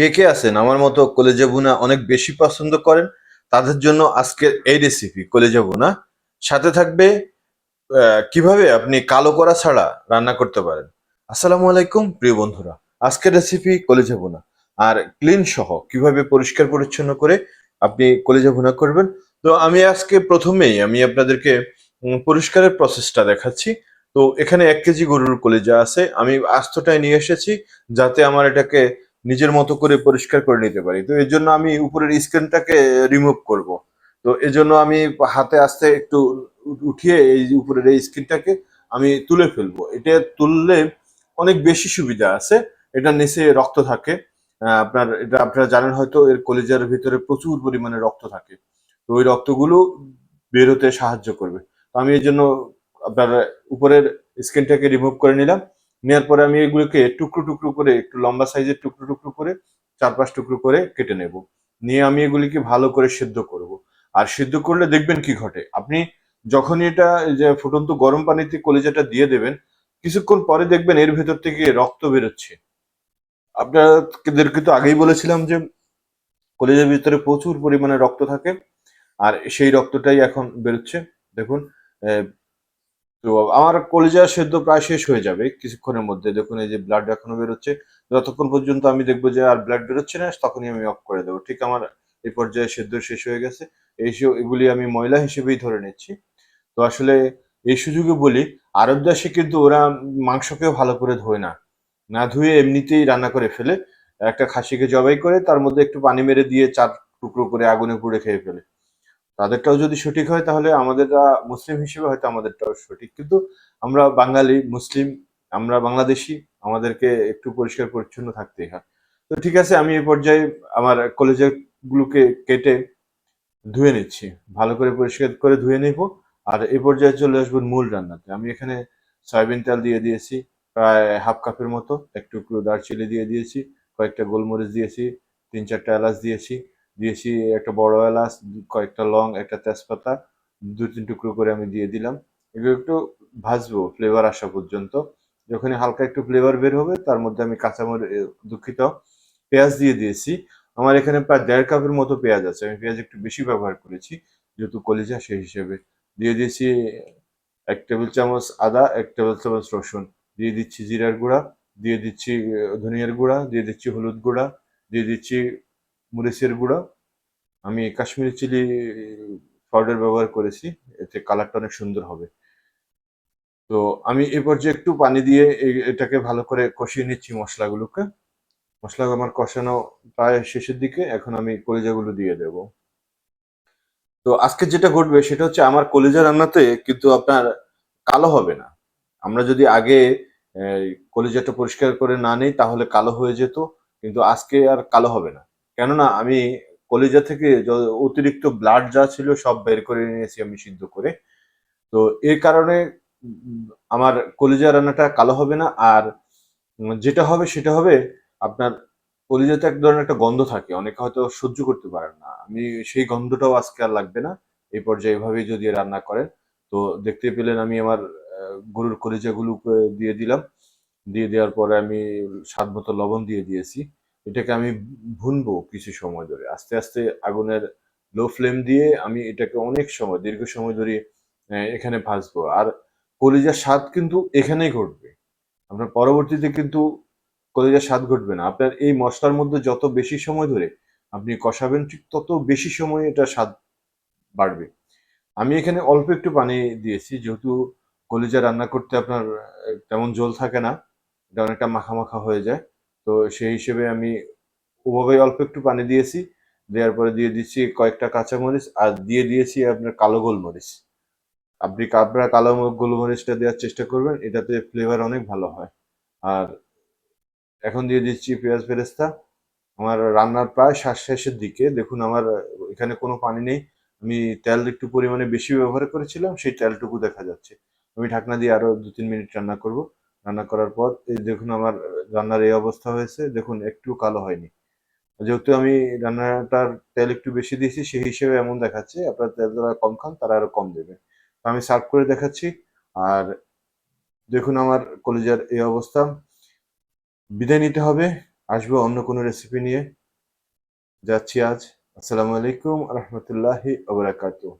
কে কে আছেন? আমার মতো কলেজা ভুনা অনেক বেশি পছন্দ করেন। তাদের জন্য আজকের এই রেসিপি কলেজা ভুনা সাথে থাকবে কীভাবে আপনি কালো করা ছাড়া রান্না করতে পারেন। আসসালামু আলাইকুম, প্রিয় বন্ধুরা। আজকের রেসিপি কলেজা ভুনা আর ক্লিন সহ, কীভাবে পরিষ্কার পরিচ্ছন্ন করে আপনি কলেজা ভুনা করবেন। তো আমি আজকে প্রথমেই আমি আপনাদেরকে পরিষ্কারের প্রসেসটা দেখাচ্ছি। তো এখানে এক কেজি গরুর কলেজা আছে। আমি আস্তটাই নিয়ে এসেছি যাতে আমার এটাকে নিজের মতো করে পরিষ্কার করে নিতে পারি। তো এর জন্য আমি উপরের স্ক্রিনটাকে রিমুভ করব। তো এর জন্য আমি হাতে আস্তে একটু উঠিয়ে এই উপরের এই স্ক্রিনটাকে আমি তুলে ফেলব। এটা তুললে অনেক বেশি সুবিধা আছে। এটা নিচে রক্ত থাকে। আপনার এটা আপনারা জানেন হয়তো, এর কলিজার ভিতরে প্রচুর পরিমাণে রক্ত থাকে। তো ওই রক্তগুলো বেরোতে সাহায্য করবে। তো আমি এই জন্য আপনার উপরের স্ক্রিনটাকে রিমুভ করে নিলাম। নেওয়ার পরে আমি এগুলোকে টুকরো টুকরো করে, একটু লম্বা সাইজের টুকরো টুকরো করে, চার পাঁচ টুকরো করে কেটে নেব। নিয়ে আমি এগুলিকে ভালো করে সিদ্ধ করব। আর সিদ্ধ করলে দেখবেন কি ঘটে? আপনি যখনই এটা যে ফুটন্ত গরম পানিতে কলিজাটা দিয়ে দেবেন, কিছুক্ষণ পরে দেখবেন এর ভেতর থেকে রক্ত বেরোচ্ছে। আপনাদেরকে তো আগেই বলেছিলাম যে, কলিজার ভিতরে প্রচুর পরিমাণে রক্ত থাকে, আর সেই রক্তটাই এখন বেরোচ্ছে। দেখুন আমার কলিজা সেদ্ধ প্রায় শেষ হয়ে যাবে কিছুক্ষণের মধ্যে। দেখুন, এই যে ব্লাড এখনও বেরোচ্ছে। যতক্ষণ পর্যন্ত আমি দেখব যে আর ব্লাড বেরোচ্ছে না, তখনই আমি অফ করে দেবো। ঠিক আমার এই পর্যায়ে সেদ্ধ শেষ হয়ে গেছে। এই এগুলি আমি ময়লা হিসেবেই ধরে নিচ্ছি। তো আসলে এই সুযোগে বলি আরব দেশে কিন্তু ওরা মাংসকেও ভালো করে ধোয় না। না ধুয়ে এমনিতেই রান্না করে ফেলে। একটা খাসিকে জবাই করে, তার মধ্যে একটু পানি মেরে দিয়ে চার টুকরো করে আগুনে পুড়ে খেয়ে ফেলে। তাদেরটাও যদি সঠিক হয়, তাহলে আমাদের মুসলিম হিসেবে হয়তো আমাদেরটাও সঠিক। কিন্তু আমরা বাঙালি, মুসলিম, আমরা বাংলাদেশি, আমাদেরকে একটু পরিষ্কার পরিচ্ছন্ন থাকতেই হয়। তো ঠিক আছে, আমি এই পর্যায়ে আমার কলেজের গুলোকে কেটে ধুয়ে নিচ্ছি। ভালো করে পরিষ্কার করে ধুয়ে নিব। আর এই পর্যায়ে চলে আসব মূল রান্নাতে। আমি এখানে সয়াবিন তেল দিয়ে দিয়েছি, প্রায় হাফ কাপের মতো। একটু একটু দারচিনি দিয়ে দিয়েছি, কয়েকটা গোলমরিচ দিয়েছি, তিন চারটা এলাচ দিয়েছি। দিয়েছি, একটা বড় এলাচ, কয়েকটা লং, একটা তেজপাতা, দু, তিন টুকরো করে আমি দিয়ে দিলাম। এগুলো একটু ভাজবো ফ্লেভার আসা পর্যন্ত। যখনই হালকা একটু ফ্লেভার বের হবে, তার মধ্যে আমি কাঁচামরিচ দুঃখিত, পেঁয়াজ দিয়ে দিয়েছি। আমার এখানে প্রায় দেড় কাপের মতো পেঁয়াজ আছে, আমি পেঁয়াজ একটু বেশি ব্যবহার করেছি, যেহেতু কলিজা সেই হিসেবে। দিয়ে দিয়েছি এক টেবিল চামচ আদা, এক টেবিল চামচ রসুন। দিয়ে দিচ্ছি জিরার গুঁড়া, দিয়ে দিচ্ছি ধনিয়ার গুঁড়া, দিয়ে দিচ্ছি হলুদ গুঁড়া, দিয়ে দিচ্ছি মরিচের গুঁড়া। আমি কাশ্মীরি চিলি পাউডার ব্যবহার করেছি, এতে কালারটা অনেক সুন্দর হবে। তো আমি এই পর্যায়ে একটু পানি দিয়ে এটাকে ভালো করে কষিয়ে নিচ্ছি মশলাগুলোকে। মশলা আমার কষানো প্রায় শেষের দিকে, এখন আমি কলিজাগুলো দিয়ে দেব। তো আজকে যেটা ঘটবে সেটা হচ্ছে আমার কলিজা রান্নাতে কিন্তু আপনার কালো হবে না। আমরা যদি আগে কলিজাটা পরিষ্কার করে না নিই, তাহলে কালো হয়ে যেত, কিন্তু আজকে আর কালো হবে না। কেননা আমি কলিজা থেকে অতিরিক্ত ব্লাড যা ছিল সব বের করে নিয়েছি আমি সিদ্ধ করে। তো এর কারণে আমার কলিজা রান্নাটা কালো হবে না আর যেটা হবে সেটা হবে আপনার কলিজাতে এক ধরনের একটা গন্ধ থাকে, অনেকে হয়তো সহ্য করতে পারেন না। আমি সেই গন্ধটাও আজকে আর লাগবে না এই পর্যায়ে এভাবেই যদি রান্না করেন। তো দেখতে পেলেন আমি আমার গরুর কলিজাগুলো দিয়ে দিলাম। দিয়ে দেওয়ার পরে আমি স্বাদ মতো লবণ দিয়ে দিয়েছি। এটাকে আমি ভুনবো কিছু সময় ধরে। আস্তে আস্তে আগুনের লো ফ্লেম দিয়ে আমি এটাকে অনেক সময়, দীর্ঘ সময় ধরে এখানে ভাজবো আর কলিজার স্বাদ কিন্তু এখানেই ঘটবে। আপনার পরবর্তীতে কিন্তু কলিজার স্বাদ ঘটবে না। আপনার এই মশলার মধ্যে যত বেশি সময় ধরে আপনি কষাবেন, ঠিক তত বেশি সময় এটা স্বাদ বাড়বে। আমি এখানে অল্প একটু পানি দিয়েছি, যেহেতু কলিজা রান্না করতে আপনার তেমন জল থাকে না। এটা অনেকটা মাখা মাখা হয়ে যায়। তো সেই হিসেবে আমি ওভাবে অল্প একটু পানি দিয়েছি, দেওয়ার পরে দিয়ে দিচ্ছি কয়েকটা কাঁচামরিচ আর দিয়ে দিয়েছি আপনার কালো গোলমরিচ। আপনি আপনারা কালো গোলমরিচটা দেওয়ার চেষ্টা করবেন, এটাতে ফ্লেভার অনেক ভালো হয়। আর এখন দিয়ে দিচ্ছি পেঁয়াজ বেরেস্তা আমার রান্নার প্রায় শ্বাস শেষের দিকে। দেখুন আমার এখানে কোনো পানি নেই। আমি তেল একটু পরিমাণে বেশি ব্যবহার করেছিলাম, সেই তেলটুকু দেখা যাচ্ছে। আমি ঢাকনা দিয়ে আরও দু তিন মিনিট রান্না করব। রান্না করার পর, এই দেখুন আমার রান্নার এই অবস্থা হয়েছে। দেখুন, একটু কালো হয়নি। যেহেতু আমি রান্নাটার তেল একটু বেশি দিয়েছি, সেই হিসেবে এমন দেখাচ্ছে, আপনার তেল যারা কম খান, তারা আরও কম দেবে। আমি সার্ভ করে দেখাচ্ছি। আর দেখুন আমার কলিজার এই অবস্থা। বিদায় নিতে হবে। আসব অন্য কোনো রেসিপি নিয়ে। যাচ্ছি আজ। আসসালামু আলাইকুম রহমতুল্লাহি ওবরাকাতুহ